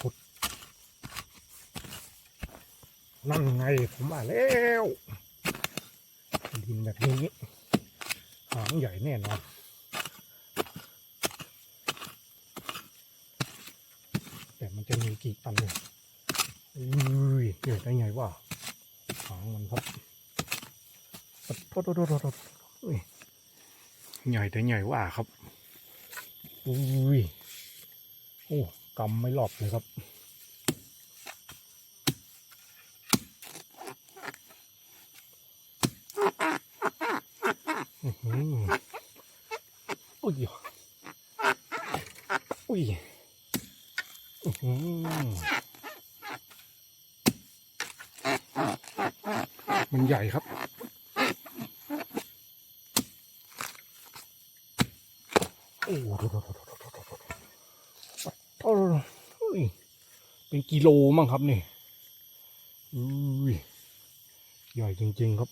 ขุด นั่นไงผมมาแล้วดินแบบนี้ หางใหญ่แน่นอนแต่มันจะมีกี่อันเนี่ยอุ้ยใหญ่ได้ไงวะหางมันครับโทษโทษโทษโทษโทษอุ้ยใหญ่แต่ใหญ่ว่าครับอุ้ย อ้กำไม่รอบเลยครับอืออุ้ยอุ้ยอือมันใหญ่ครับโอ้โห เป็นกิโลมั้งครับนี่อุ้ยใหญ่จริง ๆ ครับ